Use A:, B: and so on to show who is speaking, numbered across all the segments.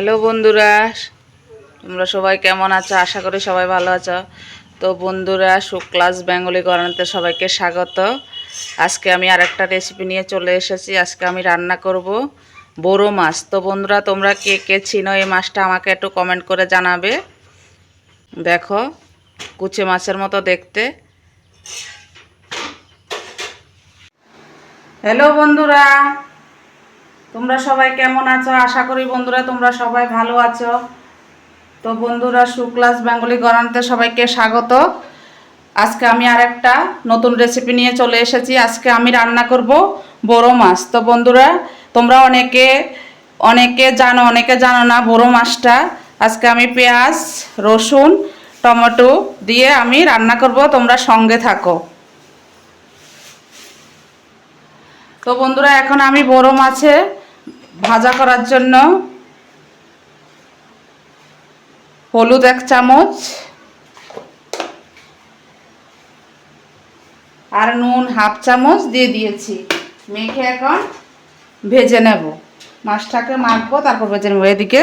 A: Hello বন্ধুরা, তোমরা সবাই কেমন আছো? আশা করি সবাই ভালো আছো। তো বন্ধুরা সুক্লাস বেঙ্গলি গরনাতে সবাইকে স্বাগত। আজকে আমি আরেকটা রেসিপি নিয়ে চলে এসেছি। আজকে আমি রান্না করব বড়ো মাছ। তো বন্ধুরা, তোমরা কে কে চিনো এই মাছটা আমাকে একটু কমেন্ট করে জানাবে। দেখো, কুচে মাছের মতো দেখতে। হ্যালো বন্ধুরা তোমরা সবাই কেমন আছো? আশা করি বন্ধুরা তোমরা সবাই ভালো আছো। তো বন্ধুরা সুক্লাস বেঙ্গলি গরান্তে সবাইকে স্বাগত। আজকে আমি আর একটা নতুন রেসিপি নিয়ে চলে এসেছি। আজকে আমি রান্না করব বড় মাছ। তো বন্ধুরা, তোমরা অনেকে অনেকে জানো অনেকে জানো না বড় মাছটা। আজকে আমি পেঁয়াজ, রসুন, টমেটো দিয়ে আমি রান্না করব। তোমরা সঙ্গে থাকো। তো বন্ধুরা, এখন আমি বড় মাছে ভাজা করার জন্য হলুদ এক চামচ আর নুন হাফ চামচ দিয়ে দিয়েছি। মেখে এখন ভেজে নেব। মাছটাকে মাখবো, তারপর ভেজে নেব। এদিকে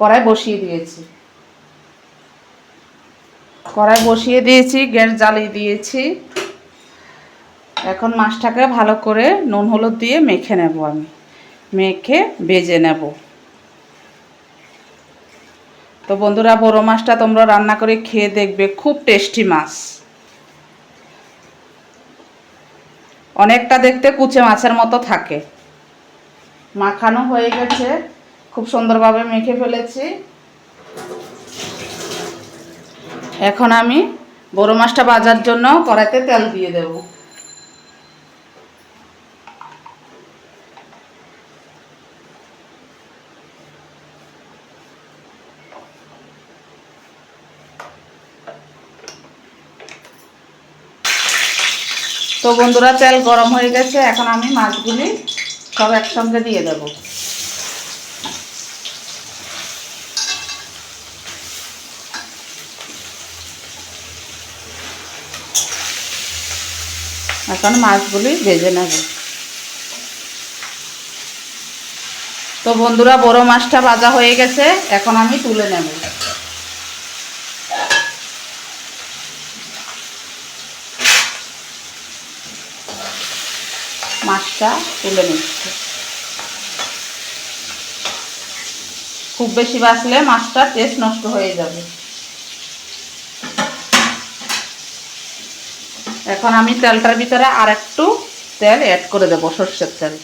A: কড়াই বসিয়ে দিয়েছি। কড়াই বসিয়ে দিয়েছি, গ্যাস জ্বালিয়ে দিয়েছি। এখন মাছটাকে ভালো করে নুন হলুদ দিয়ে মেখে নেব আমি। মেখে ভেজে নেব। তো বন্ধুরা, বড়ো মাছটা তোমরা রান্না করে খেয়ে দেখবে, খুব টেস্টি মাছ। অনেকটা দেখতে কুচে মাছের মতো থাকে। মাখানো হয়ে গেছে, খুব সুন্দরভাবে মেখে ফেলেছি। এখন আমি বড়ো মাছটা বাজার জন্য কড়াইতে তেল দিয়ে দেবো। তো বন্ধুরা, তেল গরম হয়ে গেছে, এখন আমি মাছগুলি সব একসঙ্গে দিয়ে দেব। এখন মাছগুলি ভেজে নেব। তো বন্ধুরা, বড় মাছটা ভাজা হয়ে গেছে, এখন আমি তুলে নেব। মাছটা তুলে নিচ্ছে। খুব বেশি বাসলে মাছটা টেস্ট নষ্ট হয়ে যাবে। এখন আমি তেলটার ভিতরে আর একটু তেল অ্যাড করে দেবো, সর্ষের তেল।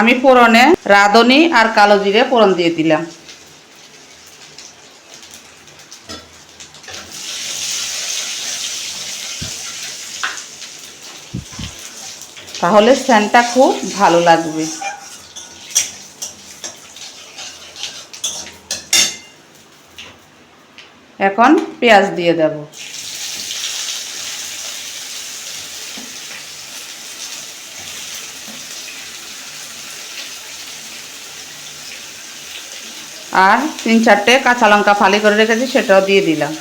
A: আমি ফোড়নে রাঁধুনি আর কালো জিরে ফোড়ন দিয়ে দিলাম। তাহলে স্যানটা খুব ভালো লাগবে। এখন পেঁয়াজ দিয়ে দেব। আর তিন চারটে কাঁচা লঙ্কা ফালি করে রেখেছি, সেটাও দিয়ে দিলাম।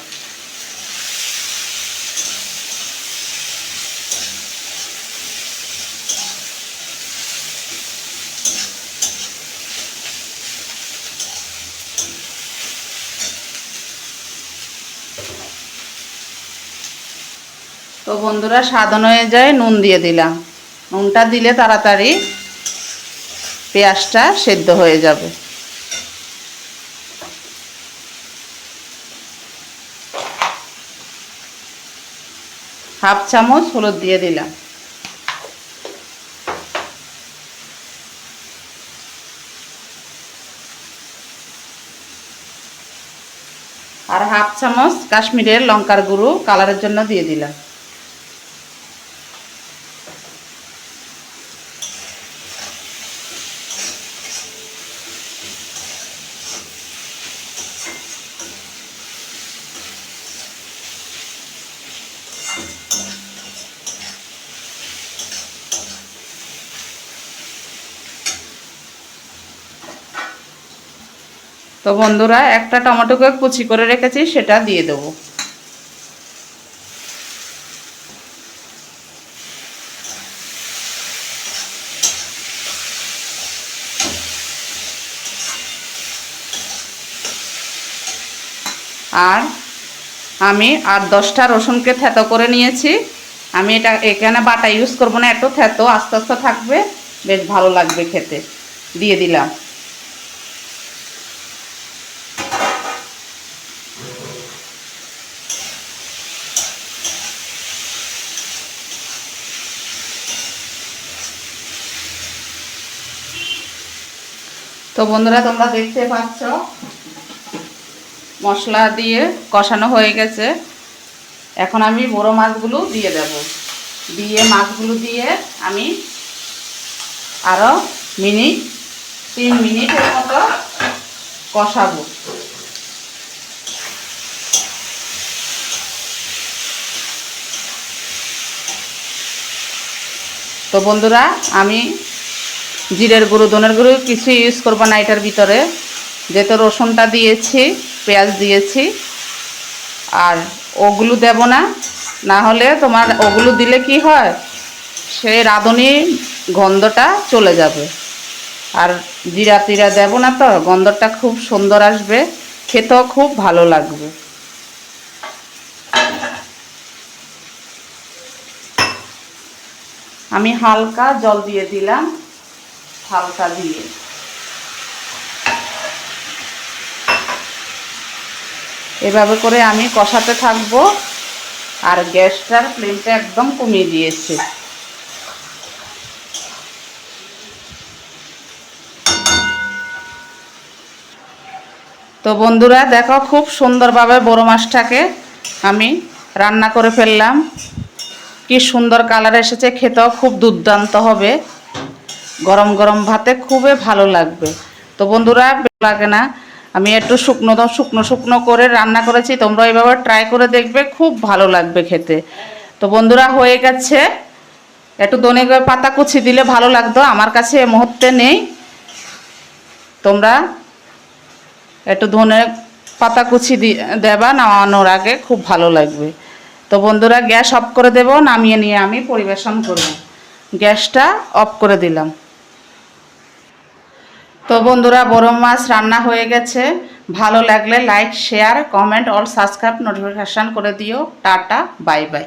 A: তো বন্ধুরা স্বাদ যায়, নুন দিয়ে দিলাম। নুনটা দিলে তাড়াতাড়ি পেঁয়াজটা সেদ্ধ হয়ে যাবে। হাফ চামচ হলুদ দিয়ে দিলাম। আর হাফ চামচ কাশ্মীরের লঙ্কার গুঁড়ো কালারের জন্য দিয়ে দিলাম। তো বন্ধুরা, একটা টমেটোকে কুচি করে রেখেছি, সেটা দিয়ে দেব। আর আমি আর দশটা রসুনকে থেতো করে নিয়েছি। আমি এটা এখানে বাটা ইউজ করব না, এত থেতো, আস্তে আস্তে থাকবে, বেশ ভালো লাগবে খেতে। দিয়ে দিলাম। তো বন্ধুরা, তোমরা দেখতে পাচ্ছ, মশলা দিয়ে কষানো হয়ে গেছে। এখন আমি বড় মাছগুলো দিয়ে দেব। দিয়ে মাছগুলো দিয়ে আমি আরও মিনিট, তিন মিনিটের মতো কষাবো। তো বন্ধুরা, আমি জিরের গুঁড়ো, ধনের গুঁড়ো কিছু ইউজ করব না এটার ভিতরে। যেহেতু রসুনটা দিয়েছি, পেঁয়াজ দিয়েছি, আর ওগুলো দেব না। না হলে তোমার ওগুলো দিলে কি হয় সেই রাঁধুনি গন্ধটা চলে যাবে। আর জিরা টিরা দেব না তো, গন্ধটা খুব সুন্দর আসবে, খেতেও খুব ভালো লাগবে। আমি হালকা জল দিয়ে দিলাম। হালকা দিয়ে। এভাবে করে আমি কষাতে থাকব আর গ্যাসটার ফ্লেমটা একদম কমিয়ে দিয়েছি। তো বন্ধুরা, দেখো খুব সুন্দরভাবে বড় মাছটাকে আমি রান্না করে ফেললাম। কি সুন্দর কালার এসেছে, খেতেও খুব দুর্দান্ত হবে। গরম গরম ভাতে খুবই ভালো লাগবে। তো বন্ধুরা লাগে না? আমি একটু শুকনো শুকনো শুকনো করে রান্না করেছি, তোমরা এইভাবে ট্রাই করে দেখবে, খুব ভালো লাগবে খেতে। তো বন্ধুরা, হয়ে গেছে। একটু দনে পাতা কুচি দিলে ভালো লাগতো, আমার কাছে এ মুহূর্তে নেই। তোমরা একটু ধনে পাতা কুচি দেবা, নামানোর আগে খুব ভালো লাগবে। তো বন্ধুরা, গ্যাস অফ করে দেব, নামিয়ে নিয়ে আমি পরিবেশন করব। গ্যাসটা অফ করে দিলাম। তো বন্ধুরা, বড় মাছ রান্না হয়ে গেছে। ভালো লাগলে like share comment all subscribe notification করে দিও। Tata bye bye